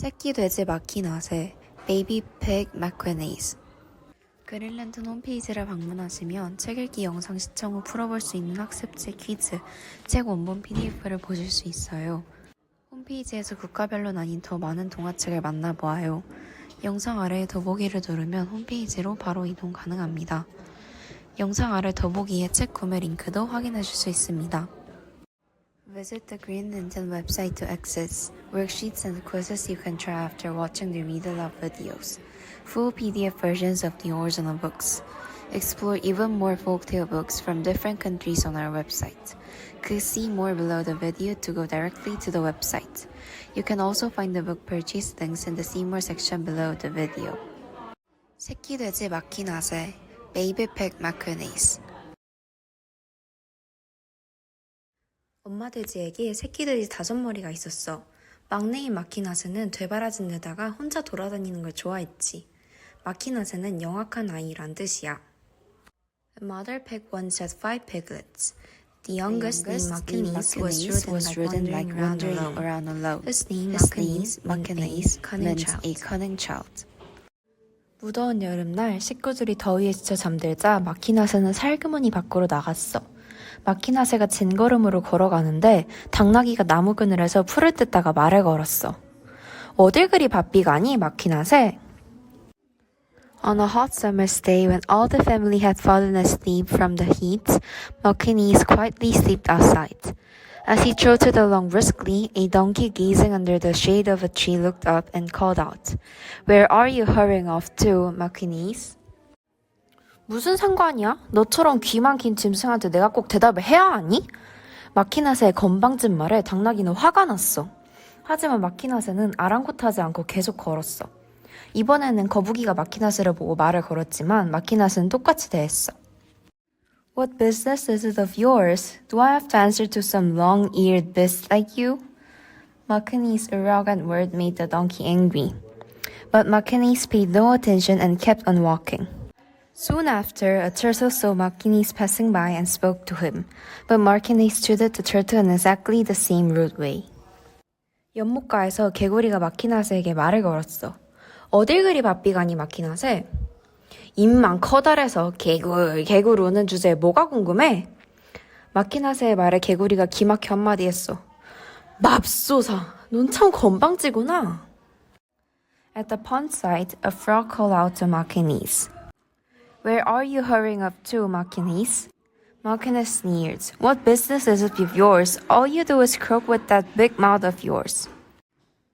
새끼 돼지 마키나세 베이비 팩 마크네이스 그린랜턴 홈페이지를 방문하시면 책 읽기 영상 시청 후 풀어볼 수 있는 학습지 퀴즈, 책 원본 PDF를 보실 수 있어요. 홈페이지에서 국가별로 나뉜 더 많은 동화책을 만나보아요. 영상 아래 더보기를 누르면 홈페이지로 바로 이동 가능합니다. 영상 아래 더보기에 책 구매 링크도 확인하실 수 있습니다. Visit the Green Lantern website to access worksheets and quizzes you can try after watching the Read Aloud videos, full PDF versions of the original books. Explore even more folktale books from different countries on our website. Click see more below the video to go directly to the website. You can also find the book purchase links in the see more section below the video. 새끼 돼지 마키나세 베이비팩 마크네이스 엄마 돼지에게 새끼 돼지 다섯 마리가 있었어. 막내인 마키나스는 되바라진 데다가 혼자 돌아다니는 걸 좋아했지. 마키나스는 영악한 아이란 뜻이야. The mother pig once had five piglets. The youngest, named Makinis was ridden like wandering around alone. His name, Makinis, meant a cunning child. A cunning child. 무더운 여름날 식구들이 더위에 지쳐 잠들자 마키나스는 살그머니 밖으로 나갔어. 마키나세가 진걸음으로 걸어가는데 당나귀가 나무 그늘에서 풀을 뜯다가 말을 걸었어. 어딜 그리 바삐 가니 마키나세? On a hot summer's day when all the family had fallen asleep from the heat, Makinis quietly slept outside. As he trotted along briskly, a donkey gazing under the shade of a tree looked up and called out, Where are you hurrying off to, Makinis? 무슨 상관이야? 너처럼 귀 막힌 짐승한테 내가 꼭 대답을 해야 하니? 마키나세의 건방진 말에 당나귀는 화가 났어. 하지만 마키나세는 아랑곳하지 않고 계속 걸었어. 이번에는 거북이가 마키나세를 보고 말을 걸었지만 마키나세는 똑같이 대했어. What business is it of yours? Do I have to answer to some long-eared beast like you? Makinis' arrogant word made the donkey angry. But Makinis paid no attention and kept on walking. Soon after, a turtle saw Markinis passing by and spoke to him, but Markinis treated the turtle in exactly the same rude way. 연못가에서 개구리가 마키나스에게 말을 걸었어. 어딜 그리 바삐 가니 마키나세? 입만 커다래서 개굴 개굴 우는 주제에 뭐가 궁금해? 마키나세의 말에 개구리가 기막혀 한마디 했어. 맙소사, 넌 참 건방지구나. At the pond side, a frog called out to Makinis. Where are you hurrying up to, Makinis? Makinis sneered. What business is it of yours? All you do is croak with that big mouth of yours.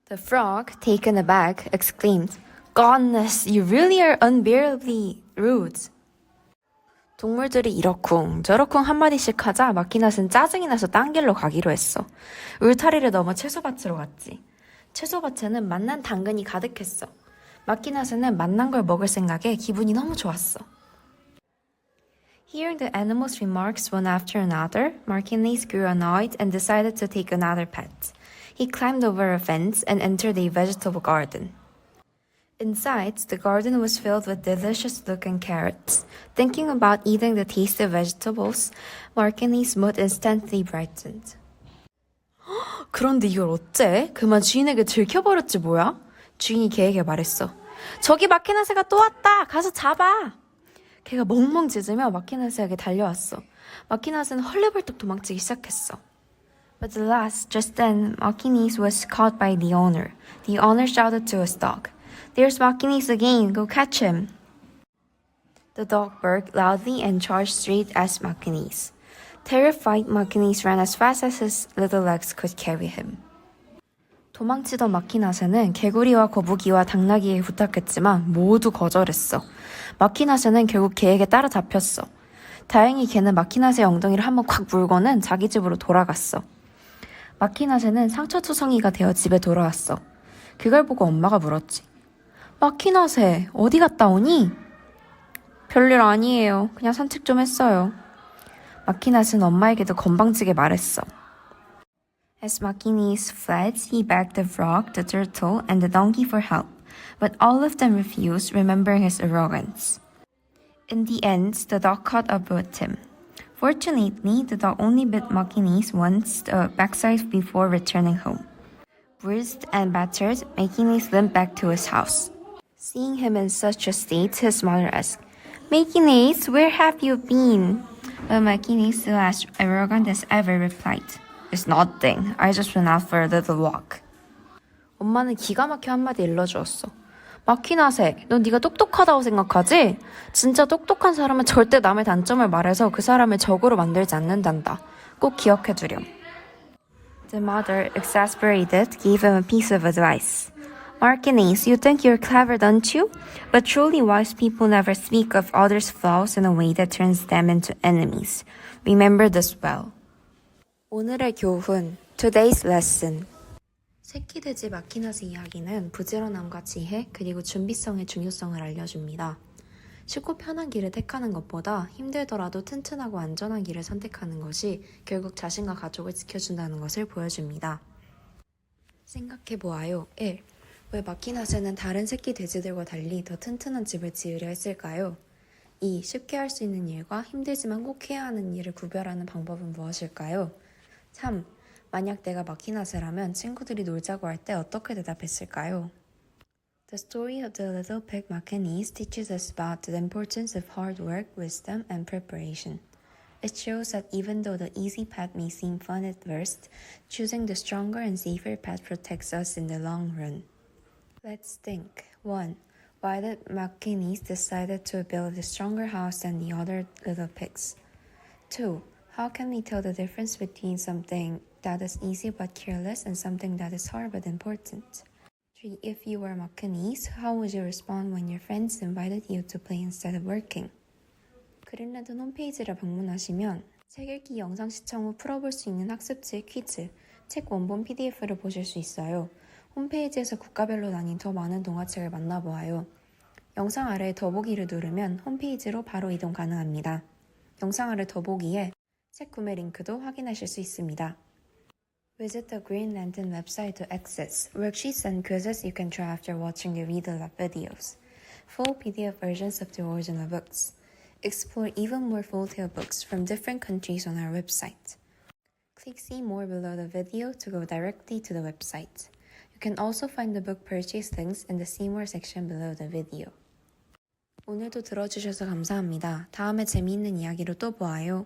The frog, taken aback, exclaimed, Goodness, you really are unbearably rude. 동물들이 이러쿵 저러쿵 한마디씩 하자 마키낫은 짜증이 나서 딴 길로 가기로 했어. 울타리를 넘어 채소밭으로 갔지. 채소밭에는 맛난 당근이 가득했어. 마키나스는 맛난 걸 먹을 생각에 기분이 너무 좋았어. Hearing the animals' remarks one after another, Markinis grew annoyed and decided to take another pet. He climbed over a fence and entered a vegetable garden. Inside, the garden was filled with delicious looking carrots. Thinking about eating the tasty vegetables, Markinis' mood instantly brightened. 그런데 이걸 어째? 그만 주인에게 들켜버렸지 뭐야? 주인이 개에게 말했어. 저기 마키나세가 또 왔다! 가서 잡아! 개가 멍멍 짖으며 마키나세에게 달려왔어. 마키나세는 헐레벌떡 도망치기 시작했어. But alas, just then, Makinis was caught by the owner. The owner shouted to his dog, There's Makinis again, go catch him! The dog barked loudly and charged straight at Makinis. Terrified, Makinis ran as fast as his little legs could carry him. 도망치던 마키나세는 개구리와 거북이와 당나귀에게 부탁했지만 모두 거절했어. 마키나세는 결국 개에게 따라잡혔어. 다행히 개는 마키나세의 엉덩이를 한번 콱 물고는 자기 집으로 돌아갔어. 마키나세는 상처투성이가 되어 집에 돌아왔어. 그걸 보고 엄마가 물었지. 마키나세, 어디 갔다 오니? 별일 아니에요. 그냥 산책 좀 했어요. 마키나스는 엄마에게도 건방지게 말했어. As Makinis fled, he begged the frog, the turtle, and the donkey for help, but all of them refused, remembering his arrogance. In the end, the dog caught up with him. Fortunately, the dog only bit Makinis once the backside before returning home. bruised and battered, McKinney limped back to his house. Seeing him in such a state, his mother asked, McKinney, where have you been? Uh, but McKinney, still as arrogant as ever, replied, It's nothing. I just went out for a little walk. 엄마는 기가 막혀 한마디 일러주었어. 마키나세, 넌 네가 똑똑하다고 생각하지? 진짜 똑똑한 사람은 절대 남의 단점을 말해서 그 사람을 적으로 만들지 않는단다. 꼭 기억해두렴. The mother, exasperated, gave him a piece of advice. Martinez, you think you're clever, don't you? But truly wise people never speak of others' flaws in a way that turns them into enemies. Remember this well. 오늘의 교훈, today's lesson. 새끼돼지 마키나스 이야기는 부지런함과 지혜 그리고 준비성의 중요성을 알려줍니다. 쉽고 편한 길을 택하는 것보다 힘들더라도 튼튼하고 안전한 길을 선택하는 것이 결국 자신과 가족을 지켜준다는 것을 보여줍니다. 생각해보아요. 1. 왜 마키나스는 다른 새끼 돼지들과 달리 더 튼튼한 집을 지으려 했을까요? 2. 쉽게 할 수 있는 일과 힘들지만 꼭 해야 하는 일을 구별하는 방법은 무엇일까요? 3. 만약 내가 마키나스라면 친구들이 놀자고 할 때 어떻게 대답했을까요? The story of the little pig Macanese teaches us about the importance of hard work, wisdom, and preparation. It shows that even though the easy path may seem fun at first, choosing the stronger and safer path protects us in the long run. Let's think. 1. Why did Macanese decided to build a stronger house than the other little pigs? 2. How can we tell the difference between something that is easy but careless and something that is hard but important? 3. If you were Macanese, how would you respond when your friends invited you to play instead of working? 그린랜드 홈페이지를 방문하시면 책 읽기 영상 시청 후 풀어볼 수 있는 학습지 퀴즈, 책 원본 PDF를 보실 수 있어요. 홈페이지에서 국가별로 나뉜 더 많은 동화책을 만나보아요. 영상 아래 더보기를 누르면 홈페이지로 바로 이동 가능합니다. 영상 아래 더보기에 책 구매 링크도 확인하실 수 있습니다. Visit the Green Lantern website to access worksheets and quizzes you can try after watching the Read Aloud videos, full PDF versions of the original books. Explore even more full-tale books from different countries on our website. Click see more below the video to go directly to the website. You can also find the book purchase links in the See More section below the video. 오늘도 들어주셔서 감사합니다. 다음에 재미있는 이야기로 또 보아요.